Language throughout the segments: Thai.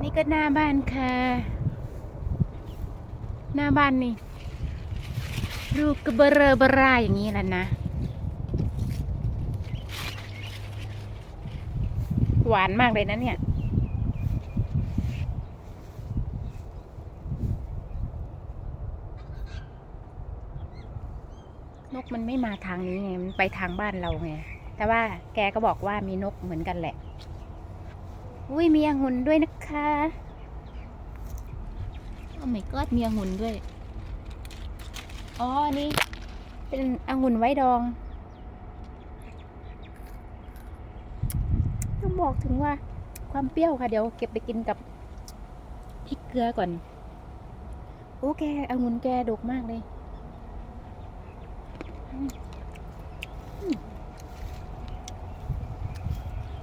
นี่ก็หน้าบ้านค่ะ หน้าบ้านนี่ลูกกระเบเรอเบราอย่างนี้แหละนะ หวานมากเลยนะเนี่ยนกมันไม่มาทางนี้ไง มันไปทางบ้านเราไง แต่ว่าแกก็บอกว่ามีนกเหมือนกันแหละ อุ้ยมีองุ่นด้วยนะคะโอ้ไม่กอดมีองุ่นด้วย อ๋อ นี่ เป็นองุ่นไว้ดอง ต้องบอกถึงว่าความเปรี้ยวค่ะ เดี๋ยวเก็บไปกินกับพริกเกลือก่อน โอ้แกองุ่นแกดกมากเลย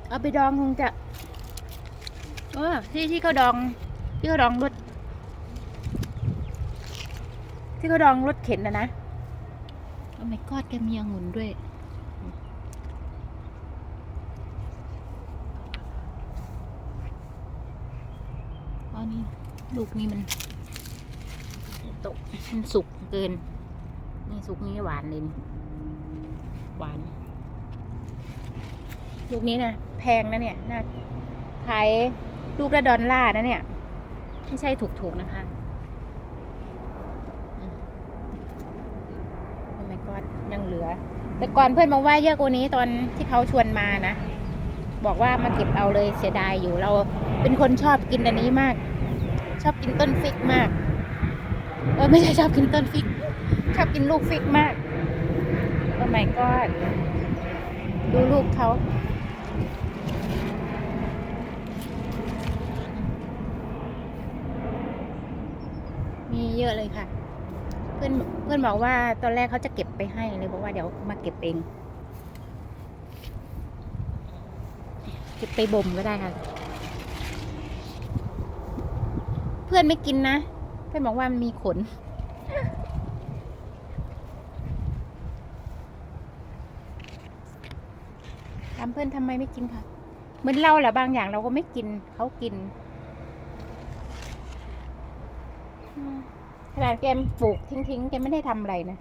เอาไปดองคงจะเออที่ที่เขาดอง ที่เขาดองรถ ที่เขาดองรถเข็นนะนะโอ้ my god แกมีองุ่นด้วยอ๋อนี่ลูกนี้มันตกมันสุกเกิน นี่สุกนี้หวานเลยนี่หวาน ลูกนี้นะแพงนะเนี่ยน่าขาย ลูกละดอลลาร์นะเนี่ย ไม่ใช่ถูกๆนะคะอืมโอ้ my god ยังเหลือ แต่ก่อนเพื่อนบอกว่าเยอะกว่านี้ตอนที่เขาชวนมานะ บอกว่ามาเก็บเอาเลยเสียดายอยู่เราเป็นคนชอบกินอันนี้มาก ชอบกินต้นฟิกมาก เออไม่ใช่ชอบกินต้นฟิก ชอบกินลูกฟิกมากโอ้ my god ดูลูกเขา มีเยอะเลยค่ะ เพื่อนเพื่อนบอกว่าตอนแรกเขาจะเก็บไปให้เลยบอกว่าเดี๋ยวมาเก็บเอง เก็บไปบ่มก็ได้ค่ะ เพื่อนไม่กินนะ เพื่อนบอกว่ามันมีขนถามเพื่อนทำไมไม่กินค่ะเหมือนเราแหละบางอย่างเราก็ไม่กินเขากินอืม ขนาดแกมปลูกทิ้งๆแกไม่ได้ทำอะไรนะ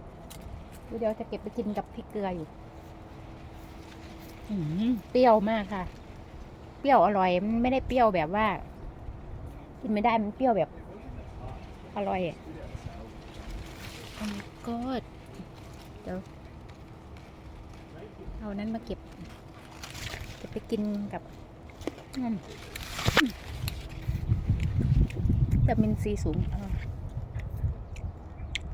เดี๋ยวจะเก็บไปกินกับพริกเกลืออยู่เปรี้ยวมากค่ะ เปรี้ยวอร่อยมันไม่ได้เปรี้ยวแบบว่า กินไม่ได้มันเปรี้ยวแบบ อร่อยอะโอ้ my god เดี๋ยวเอานั้นมาเก็บ จะไปกินกับนั่นวิตามินซีสูงอ